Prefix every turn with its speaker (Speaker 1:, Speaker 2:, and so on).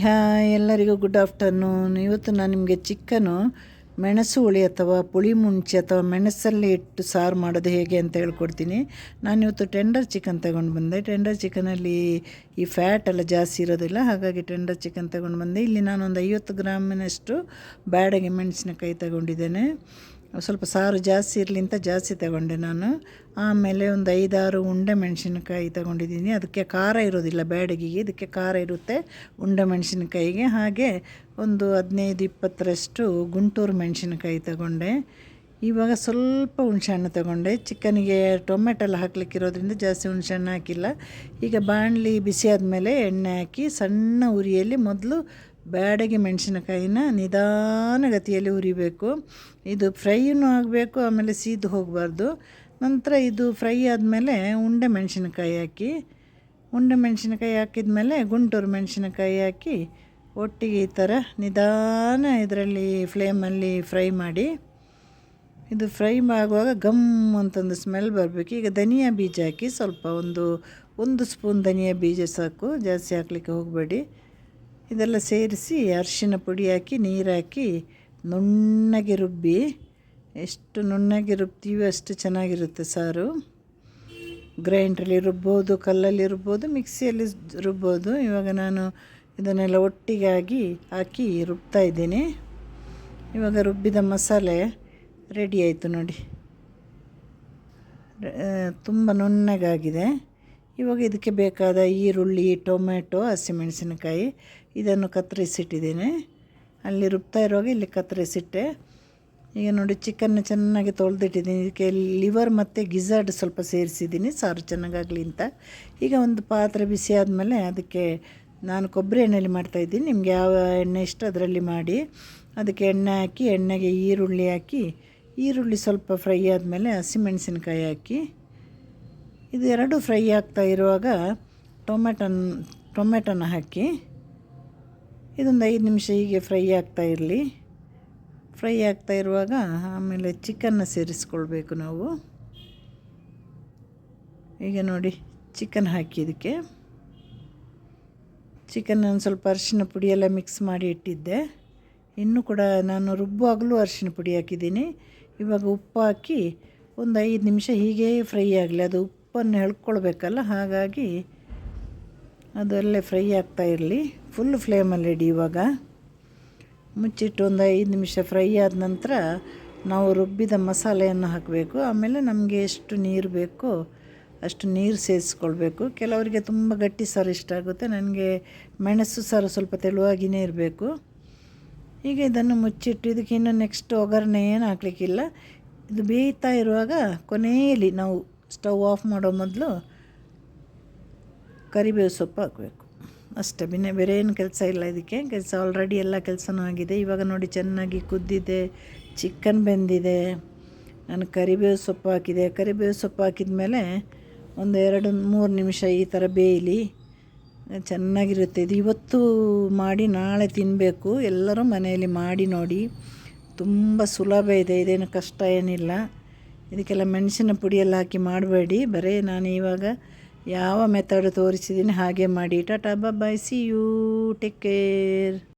Speaker 1: Hi ಎಲ್ಲರಿಗೂ good afternoon ಇವತ್ತು ನಾನು ನಿಮಗೆ ಚಿಕನು ಮೆಣಸು ಹುಳಿ ಅಥವಾ ಪುಳಿ ಮುಂಚಿ ಅಥವಾ ಮೆಣಸಲ್ಲಿ ಇಟ್ಟು ಸಾರು ಮಾಡೋದು ಹೇಗೆ ಅಂತ ಹೇಳ್ಕೊಡ್ತೀನಿ. ನಾನು ಇವತ್ತು ಟೆಂಡರ್ ಚಿಕನ್ ತಗೊಂಡು ಬಂದೆ. ಟೆಂಡರ್ ಚಿಕನಲ್ಲಿ ಈ ಫ್ಯಾಟ್ ಎಲ್ಲ ಜಾಸ್ತಿ ಇರೋದಿಲ್ಲ, ಹಾಗಾಗಿ ಟೆಂಡರ್ ಚಿಕನ್ ತಗೊಂಡು ಬಂದೆ. ಇಲ್ಲಿ ನಾನೊಂದು ಐವತ್ತು ಗ್ರಾಮಿನಷ್ಟು ಬ್ಯಾಡಗೆ ಮೆಣಸಿನಕಾಯಿ ತಗೊಂಡಿದ್ದೇನೆ. ಸ್ವಲ್ಪ ಸಾರು ಜಾಸ್ತಿ ಇರಲಿಂತ ಜಾಸ್ತಿ ತಗೊಂಡೆ ನಾನು. ಆಮೇಲೆ ಒಂದು ಐದಾರು ಉಂಡೆ ಮೆಣಸಿನಕಾಯಿ ತಗೊಂಡಿದ್ದೀನಿ. ಅದಕ್ಕೆ ಖಾರ ಇರೋದಿಲ್ಲ ಬ್ಯಾಡಗಿಗೆ, ಇದಕ್ಕೆ ಖಾರ ಇರುತ್ತೆ ಉಂಡೆ ಮೆಣಸಿನಕಾಯಿಗೆ. ಹಾಗೆ ಒಂದು ಹದಿನೈದು ಇಪ್ಪತ್ತರಷ್ಟು ಗುಂಟೂರು ಮೆಣಸಿನಕಾಯಿ ತಗೊಂಡೆ. ಇವಾಗ ಸ್ವಲ್ಪ ಹುಣಸೆಹಣ್ಣು ತಗೊಂಡೆ. ಚಿಕನಿಗೆ ಟೊಮೆಟೊಲ್ಲ ಹಾಕ್ಲಿಕ್ಕಿರೋದ್ರಿಂದ ಜಾಸ್ತಿ ಹುಣಸೆಹಣ್ಣು ಹಾಕಿಲ್ಲ. ಈಗ ಬಾಣಲಿ ಬಿಸಿ ಆದಮೇಲೆ ಎಣ್ಣೆ ಹಾಕಿ ಸಣ್ಣ ಉರಿಯಲ್ಲಿ ಮೊದಲು ಬ್ಯಾಡಗೆ ಮೆಣಸಿನಕಾಯಿನ ನಿಧಾನಗತಿಯಲ್ಲಿ ಹುರಿಬೇಕು. ಇದು ಫ್ರೈನೂ ಆಗಬೇಕು, ಆಮೇಲೆ ಸೀದು ಹೋಗಬಾರ್ದು. ನಂತರ ಇದು ಫ್ರೈ ಆದಮೇಲೆ ಉಂಡೆ ಮೆಣಸಿನಕಾಯಿ ಹಾಕಿ, ಉಂಡೆ ಮೆಣಸಿನಕಾಯಿ ಹಾಕಿದ ಮೇಲೆ ಗುಂಟೂರು ಮೆಣಸಿನಕಾಯಿ ಹಾಕಿ, ಒಟ್ಟಿಗೆ ಈ ಥರ ನಿಧಾನ ಇದರಲ್ಲಿ ಫ್ಲೇಮಲ್ಲಿ ಫ್ರೈ ಮಾಡಿ, ಇದು ಫ್ರೈ ಆಗುವಾಗ ಗಮ್ ಅಂತಂದು ಸ್ಮೆಲ್ ಬರಬೇಕು. ಈಗ ಧನಿಯಾ ಬೀಜ ಹಾಕಿ ಸ್ವಲ್ಪ ಒಂದು ಒಂದು ಸ್ಪೂನ್ ಧನಿಯಾ ಬೀಜ ಸಾಕು. ಜಾಸ್ತಿ ಹಾಕಲಿಕ್ಕೆ ಹೋಗಬೇಡಿ. ಇದೆಲ್ಲ ಸೇರಿಸಿ ಅರಿಶಿನ ಪುಡಿ ಹಾಕಿ, ನೀರು ಹಾಕಿ ನುಣ್ಣಗೆ ರುಬ್ಬಿ. ಎಷ್ಟು ನುಣ್ಣಗೆ ರುಬ್ತೀವಿ ಅಷ್ಟು ಚೆನ್ನಾಗಿರುತ್ತೆ ಸಾರು. ಗ್ರೈಂಡ್ರಲ್ಲಿ ರುಬ್ಬೋದು, ಕಲ್ಲಲ್ಲಿ ರುಬ್ಬೋದು, ಮಿಕ್ಸಿಯಲ್ಲಿ ರುಬ್ಬೋದು. ಇವಾಗ ನಾನು ಇದನ್ನೆಲ್ಲ ಒಟ್ಟಿಗಾಗಿ ಹಾಕಿ ರುಬ್ತಾ ಇದ್ದೀನಿ. ಇವಾಗ ರುಬ್ಬಿದ ಮಸಾಲೆ ರೆಡಿ ಆಯಿತು ನೋಡಿ. ತುಂಬ ನುಣ್ಣಗಾಗಿದೆ. ಇವಾಗ ಇದಕ್ಕೆ ಬೇಕಾದ ಈರುಳ್ಳಿ ಟೊಮೆಟೊ ಹಸಿಮೆಣಸಿನಕಾಯಿ ಇದನ್ನು ಕತ್ತರಿಸಿಟ್ಟಿದ್ದೀನಿ ಅಲ್ಲಿ ರುಬ್ತಾ ಇರುವಾಗ ಇಲ್ಲಿ ಕತ್ತರಿಸಿಟ್ಟೆ ಈಗ ನೋಡಿ ಚಿಕನ್ನ ಚೆನ್ನಾಗಿ ತೊಳೆದಿಟ್ಟಿದ್ದೀನಿ. ಇದಕ್ಕೆ ಲಿವರ್ ಮತ್ತು ಗಿಝರ್ಡ್ ಸ್ವಲ್ಪ ಸೇರಿಸಿದ್ದೀನಿ. ಸಾರು ಚೆನ್ನಾಗಾಗಲಿ ಅಂತ. ಈಗ ಒಂದು ಪಾತ್ರೆ ಬಿಸಿ ಆದಮೇಲೆ ಅದಕ್ಕೆ ನಾನು ಕೊಬ್ಬರಿ ಎಣ್ಣೆಯಲ್ಲಿ ಮಾಡ್ತಾಯಿದ್ದೀನಿ ನಿಮ್ಗೆ ಯಾವ ಎಣ್ಣೆ ಇಷ್ಟ ಅದರಲ್ಲಿ ಮಾಡಿ. ಅದಕ್ಕೆ ಎಣ್ಣೆ ಹಾಕಿ, ಎಣ್ಣೆಗೆ ಈರುಳ್ಳಿ ಹಾಕಿ, ಈರುಳ್ಳಿ ಸ್ವಲ್ಪ ಫ್ರೈ ಆದಮೇಲೆ ಹಸಿಮೆಣಸಿನ್ಕಾಯಿ ಹಾಕಿ. ಇದು ಎರಡು ಫ್ರೈ ಆಗ್ತಾ ಇರುವಾಗ ಟೊಮೆಟೊನ್, ಟೊಮೆಟೊನ ಹಾಕಿ ಇದೊಂದು ಐದು ನಿಮಿಷ ಹೀಗೆ ಫ್ರೈ ಆಗ್ತಾ ಇರಲಿ. ಫ್ರೈ ಆಗ್ತಾ ಇರುವಾಗ ಆಮೇಲೆ ಚಿಕನ್ನ ಸೇರಿಸ್ಕೊಳ್ಬೇಕು ನಾವು. ಈಗ ನೋಡಿ, ಚಿಕನ್ ಹಾಕಿ ಇದಕ್ಕೆ. ಚಿಕನ್ ಒಂದು ಸ್ವಲ್ಪ ಅರಿಶಿನ ಪುಡಿಯೆಲ್ಲ ಮಿಕ್ಸ್ ಮಾಡಿ ಇಟ್ಟಿದ್ದೆ. ಇನ್ನೂ ಕೂಡ ನಾನು ರುಬ್ಬುವಾಗಲೂ ಅರಿಶಿನ ಪುಡಿ ಹಾಕಿದ್ದೀನಿ. ಇವಾಗ ಉಪ್ಪು ಹಾಕಿ ಒಂದು ಐದು ನಿಮಿಷ ಹೀಗೆ ಫ್ರೈ ಆಗಲಿ. ಅದು ಉಪ್ಪನ್ನು ಎಳ್ಕೊಳ್ಬೇಕಲ್ಲ, ಹಾಗಾಗಿ ಅದಲ್ಲೇ ಫ್ರೈ ಆಗ್ತಾ ಇರಲಿ. ಫುಲ್ ಫ್ಲೇಮಲ್ಲಿ ಇಡಿ ಇವಾಗ. ಮುಚ್ಚಿಟ್ಟು ಒಂದು ಐದು ನಿಮಿಷ ಫ್ರೈ ಆದ ನಂತರ ನಾವು ರುಬ್ಬಿದ ಮಸಾಲೆಯನ್ನು ಹಾಕಬೇಕು. ಆಮೇಲೆ ನಮಗೆ ಎಷ್ಟು ನೀರು ಬೇಕೋ ಅಷ್ಟು ನೀರು ಸೇರಿಸ್ಕೊಳ್ಬೇಕು. ಕೆಲವರಿಗೆ ತುಂಬ ಗಟ್ಟಿ ಸಾರು ಇಷ್ಟ ಆಗುತ್ತೆ. ನನಗೆ ಮೆಣಸು ಸಾರು ಸ್ವಲ್ಪ ತೆಳುವಾಗಿಯೇ ಇರಬೇಕು. ಈಗ ಇದನ್ನು ಮುಚ್ಚಿಟ್ಟು ಇದಕ್ಕೆ ಇನ್ನೂ ನೆಕ್ಸ್ಟ್ ಒಗ್ಗರಣೆ ಏನು ಹಾಕ್ಲಿಕ್ಕಿಲ್ಲ. ಇದು ಬೇಯ್ತಾ ಇರುವಾಗ ಕೊನೆಯಲ್ಲಿ ನಾವು ಸ್ಟವ್ ಆಫ್ ಮಾಡೋ ಮೊದಲು ಕರಿಬೇವು ಸೊಪ್ಪು ಹಾಕಬೇಕು. ಅಷ್ಟೇ, ಬಿನ್ನೆ ಬೇರೆ ಏನು ಕೆಲಸ ಇಲ್ಲ ಇದಕ್ಕೆ. ಕೆಲಸ ಆಲ್ರೆಡಿ ಎಲ್ಲ ಕೆಲಸನೂ ಆಗಿದೆ. ಇವಾಗ ನೋಡಿ ಚೆನ್ನಾಗಿ ಕುದ್ದಿದೆ ಚಿಕನ್ ಬೆಂದಿದೆ. ನಾನು ಕರಿಬೇವು ಸೊಪ್ಪು ಹಾಕಿದೆ. ಕರಿಬೇವು ಸೊಪ್ಪು ಹಾಕಿದ ಮೇಲೆ ಒಂದು ಎರಡು, ಮೂರು ನಿಮಿಷ ಈ ಥರ ಬೇಯಲಿ. ಚೆನ್ನಾಗಿರುತ್ತೆ. ಇದು ಇವತ್ತು ಮಾಡಿ ನಾಳೆ ತಿನ್ನಬೇಕು ಎಲ್ಲರೂ ಮನೆಯಲ್ಲಿ ಮಾಡಿ ನೋಡಿ. ತುಂಬ ಸುಲಭ ಇದೆ. ಇದೇನು ಕಷ್ಟ ಏನಿಲ್ಲ. ಇದಕ್ಕೆಲ್ಲ ಮೆಣಸಿನ ಪುಡಿಯೆಲ್ಲ ಹಾಕಿ ಮಾಡಬೇಡಿ. ಬರೀ ನಾನು ಇವಾಗ ಯಾವ ಮೆಥಡ್ ತೋರಿಸಿದ್ದೀನಿ ಹಾಗೆ ಮಾಡಿ. Tata bye see you take care